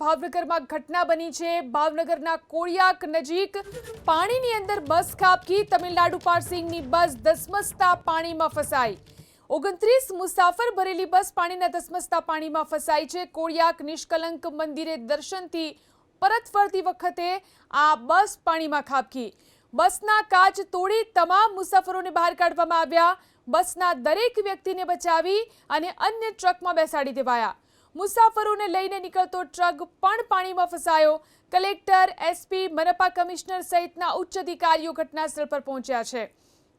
ભાવનગરમાં ઘટના બની છે. ભાવનગરના કોળિયાક નજીક પાણીની અંદર બસ ખાબકી, તમિલનાડુ પાર્સિંગની બસ ધસમસતા પાણીમાં ફસાઈ. ઓગણત્રીસ મુસાફર ભરેલી બસ પાણીના ધસમસતા પાણીમાં ફસાઈ છે. કોળિયાક નિષ્કલંક મંદિરે દર્શનથી પરત ફરતી વખતે આ બસ પાણીમાં ખાબકી. બસના કાચ તોડી તમામ મુસાફરોને બહાર કાઢવામાં આવ્યા. બસના દરેક વ્યક્તિને બચાવી અને અન્ય ટ્રકમાં બેસાડી દેવાયા. મુસાફરોને લઈને નીકળતો ટ્રક પણ પાણીમાં ફસાયો. કલેક્ટર, એસપી, મનપા કમિશનર સહિતના ઉચ્ચ અધિકારીઓ ઘટના સ્થળ પર પહોંચ્યા છે.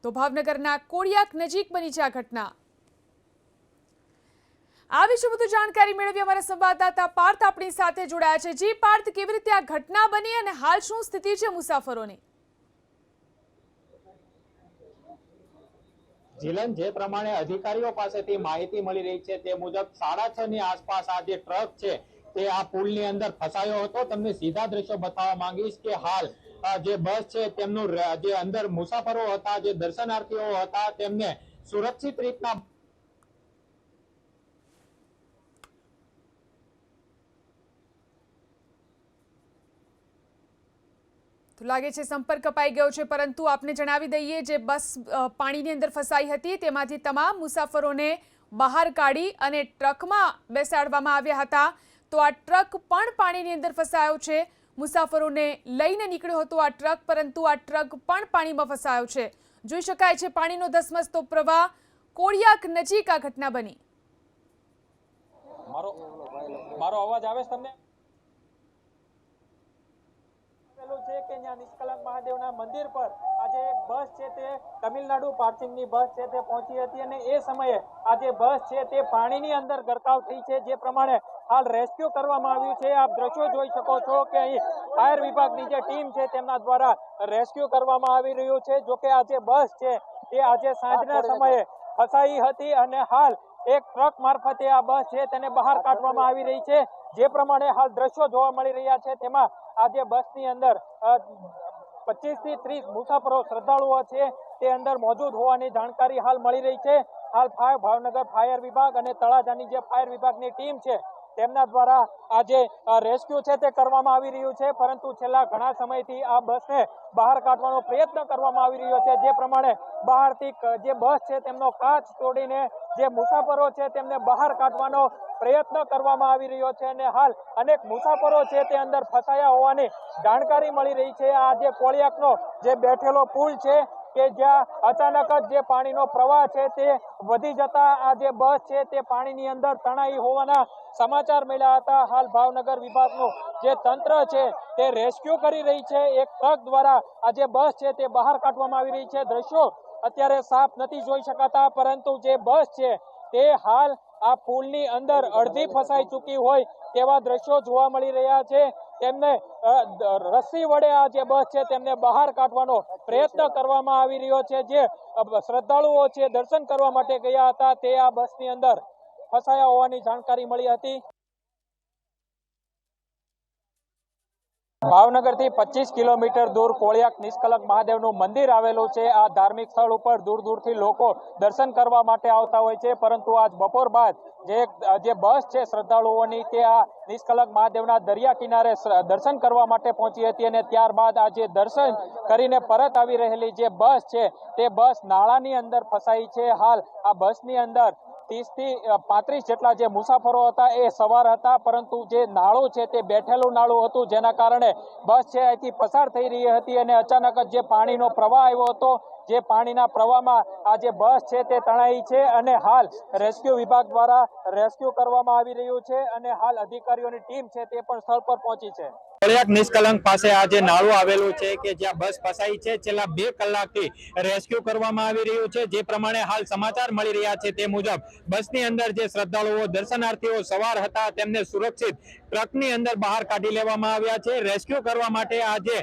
તો ભાવનગરના કોળિયાક નજીક બની છે આ ઘટના. આ વિશે વધુ જાણકારી મેળવી અમારા સંવાદદાતા પાર્થ આપણી સાથે જોડાયા છે. જી, પાર્થ, કેવી રીતે આ ઘટના બની અને હાલ શું સ્થિતિ છે મુસાફરોની? જીલન જે પ્રમાણે અધિકારીઓ પાસેથી માહિતી મળી રહી છે તે મુજબ સાડા છ ની આસપાસ આ જે ટ્રક છે તે આ પુલની અંદર ફસાયો હતો. તમને સીધા દ્રશ્યો બતાવવા માંગીશ કે હાલ જે બસ છે તેમનું જે અંદર મુસાફરો હતા, જે દર્શનાર્થીઓ હતા, તેમને સુરક્ષિત રીતના તો લાગે છે સંપર્ક કપાઈ ગયો છે, પરંતુ આપને જણાવી દઈએ જે બસ પાણીની અંદર ફસાઈ હતી, તેમાંથી તમામ મુસાફરોને બહાર કાઢી અને ટ્રકમાં બેસાડવામાં આવ્યા હતા. તો આ ટ્રક પણ પાણીની અંદર ફસાયો છે. મુસાફરોને લઈને નીકળ્યો હતો આ ટ્રક, પરંતુ આ ટ્રક પણ પાણીમાં ફસાયો છે. જોઈ શકાય છે પાણીનો ધસમસતો પ્રવાહ કોળિયાક નજીક આ ઘટના બની. મારો અવાજ આવે છે તમને આવેલું છે કે ત્યાં નિષ્કલંક મહાદેવના મંદિર પર આજે એક બસ છે તે તમિલનાડુ પાર્સિંગની બસ છે તે પહોંચી હતી અને એ સમયે આ જે બસ છે તે પાણીની અંદર ગરકાવ થઈ છે. જે પ્રમાણે હાલ રેસ્ક્યુ કરવામાં આવ્યું છે. આપ દ્રશ્યો જોઈ શકો છો કે અહીં ફાયર વિભાગની જે ટીમ છે તેમના દ્વારા રેસ્ક્યુ કરવામાં આવી રહ્યું છે. જોકે આ જે બસ છે તે આજે સાંજના સમયે ફસાઈ હતી અને હાલ એક ટ્રક મારફતે આ બસ છે તેને બહાર કાઢવામાં આવી રહી છે. જે પ્રમાણે હાલ દ્રશ્યો જોવા મળી રહ્યા છે. તેમાં આજે બસની અંદર પચીસથી ત્રીસ મુસાફરો શ્રદ્ધાળુઓ છે. તે અંદર મોજૂદ હોવાની જાણકારી હાલ મળી રહી છે. હાલ ફાયર ભાવનગર ફાયર વિભાગ અને તળાજાની જે ફાયર વિભાગની ટીમ છે તેમના દ્વારા આ રેસ્ક્યુ છે તે કરવામાં આવી રહ્યું છે, પરંતુ છેલ્લા ઘણા સમયથી આ બસને બહાર કાઢવાનો પ્રયત્ન કરવામાં આવી રહ્યો છે. જે પ્રમાણે બહારથી જે બસ છે તેમનો કાચ તોડીને જે મુસાફરો છે તેમને બહાર કાઢવાનો પ્રયત્ન કરવામાં આવી રહ્યો છે અને હાલ અનેક મુસાફરો છે તે અંદર ફસાયા હોવાની જાણકારી મળી રહી છે. આ જે કોળિયાકનો જે બેઠેલો પુલ છે કે જ્યાં અચાનક જ જે પાણીનો પ્રવાહ છે તે વધી જતા આ જે બસ છે તે પાણીની અંદર તણાઈ હોવાના સમાચાર મળ્યા હતા. હાલ ભાવનગર વિભાગનું જે તંત્ર છે તે રેસ્ક્યુ કરી રહી છે. એક ટ્રક દ્વારા આ જે બસ છે તે બહાર કાઢવામાં આવી રહી છે. દ્રશ્યો અત્યારે સાફ નથી જોઈ શકાતા, પરંતુ જે બસ છે તે હાલ આ પુલની અંદર અડધી ફસાઈ ચૂકી હોય તેવા દ્રશ્યો જોવા મળી રહ્યા છે. તેમને રસી વડે આ જે બસ છે તેમને બહાર કાઢવાનો પ્રયત્ન કરવામાં આવી રહ્યો છે. જે શ્રદ્ધાળુઓ છે દર્શન કરવા માટે ગયા હતા, તે આ બસની અંદર ફસાયા હોવાની જાણકારી મળી હતી. ભાવનગરથી પચીસ કિલોમીટર દૂર કોળિયાક નિષ્કલંક મહાદેવનું મંદિર આવેલું છે. આ ધાર્મિક સ્થળ ઉપર દૂર દૂરથી લોકો દર્શન કરવા માટે આવતા હોય છે. પરંતુ આજ બપોર બાદ જે જે બસ છે શ્રદ્ધાળુઓની તે આ નિષ્કલંક મહાદેવના દરિયા કિનારે દર્શન કરવા માટે પહોંચી હતી અને ત્યારબાદ આ જે દર્શન કરીને પરત આવી રહેલી જે બસ છે તે બસ નાળાની અંદર ફસાઈ છે. હાલ આ બસની અંદર ત્રીસથી પાંત્રીસ જેટલા જે મુસાફરો હતા એ સવાર હતા, પરંતુ જે નાળું છે તે બેઠેલું નાળું હતું, જેના કારણે બસ છે અહીંથી પસાર થઈ રહી હતી અને અચાનક જ જે પાણીનો પ્રવાહ આવ્યો હતો, જે પાણીના પ્રવાહમાં આ જે બસ છે તે તણાઈ છે અને હાલ રેસ્ક્યુ વિભાગ દ્વારા રેસ્ક્યુ કરવામાં આવી રહ્યું છે અને હાલ અધિકારીઓની ટીમ છે તે પણ સ્થળ પર પહોંચી છે. કોળિયાક નિષ્કલંક પાસે આ જે નાળું આવેલું છે કે જ્યાં બસ ફસાઈ છે. છેલ્લા બે કલાકથી રેસ્ક્યુ કરવામાં આવી રહ્યું છે. જે પ્રમાણે હાલ સમાચાર મળી રહ્યા છે તે મુજબ બસની અંદર જે શ્રદ્ધાળુઓ, દર્શનાર્થીઓ સવાર હતા તેમને સુરક્ષિત ટ્રકની અંદર બહાર કાઢી લેવામાં આવ્યા છે. રેસ્ક્યુ કરવા માટે આ જે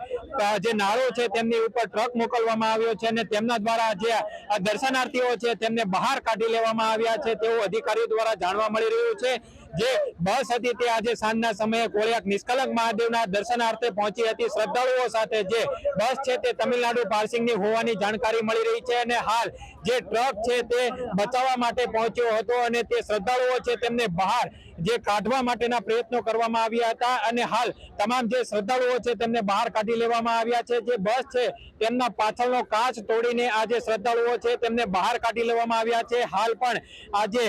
જે નાળો છે તેમની ઉપર ટ્રક મોકલવામાં આવ્યો છે અને તેમના દ્વારા જે દર્શનાર્થીઓ છે તેમને બહાર કાઢી લેવામાં આવ્યા છે તેવું અધિકારીઓ દ્વારા જાણવા મળી રહ્યું છે. જે બસ હતી તે આજે સાંજના સમયે કોળિયાક નિષ્કલંક મહાદેવના દર્શનાર્થે પહોંચી હતી. શ્રદ્ધાળુઓ સાથે જે બસ છે તે તમિલનાડુ પાર્સિંગની હોવાની જાણકારી મળી રહી છે અને હાલ જે ટ્રક છે તે બચાવવા માટે પહોંચ્યો હતો અને તે શ્રદ્ધાળુઓ છે તેમને બહાર જે કાઢવા માટેના પ્રયત્નો કરવામાં આવ્યા હતા અને હાલ તમામ જે શ્રદ્ધાળુઓ છે તેમને બહાર કાઢી લેવામાં આવ્યા છે. જે બસ છે તેમના પાછળનો કાચ તોડીને આ જે શ્રદ્ધાળુઓ છે તેમને બહાર કાઢી લેવામાં આવ્યા છે. હાલ પણ આજે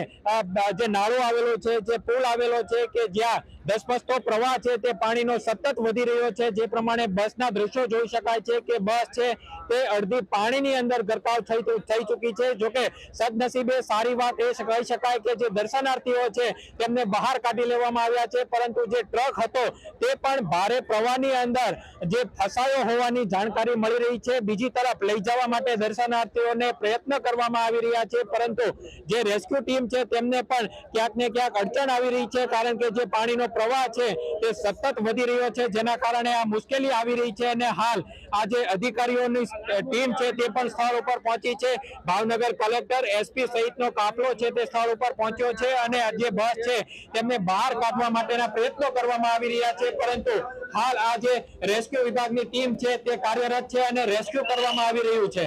જે નાળું આવેલું છે, જે પુલ આવેલો છે કે જ્યાં ધસમસતો પ્રવાહ છે, તે પાણીનો સતત વધી રહ્યો છે. જે પ્રમાણે બસના દ્રશ્યો જોઈ શકાય છે કે બસ છે, તે અડધી પાણીની અંદર ગરકાવ થઈ થઈ ચૂકી છે. જોકે સદનસીબે સારી વાત એ કહી શકાય કે જે દર્શનાર્થીઓ છે, તેમને બહાર કાઢી લેવામાં આવ્યા છે. પરંતુ જે ટ્રક હતો, તે પણ ભારે પ્રવાહની અંદર જે ફસાયો હોવાની જાણકારી મળી રહી છે. બીજી તરફ લઈ જવા માટે દર્શનાર્થીઓને પ્રયત્ન કરવામાં આવી રહ્યા છે. પરંતુ જે રેસ્ક્યુ ટીમ છે, તેમને પણ ક્યાંક ને ક્યાંક અડચણ આવી રહી છે, કારણ કે જે પાણીનો પ્રવાહ છે તે સતત વધી રહ્યો છે. જેના કારણે આ મુશ્કેલી આવી રહી છે અને હાલ આ જે અધિકારીઓની ટીમ છે તે પણ સ્થળ ઉપર પહોંચી છે. ભાવનગર કલેક્ટર એસપી સહિતનો કાફલો છે તે સ્થળ ઉપર પહોંચ્યો છે અને આ જે બસ છે તેમને બહાર કાઢવા માટેના પ્રયત્નો કરવામાં આવી રહ્યા છે. પરંતુ હાલ આ જે રેસ્ક્યુ વિભાગની ટીમ છે તે કાર્યરત છે અને રેસ્ક્યુ કરવામાં આવી રહ્યું છે.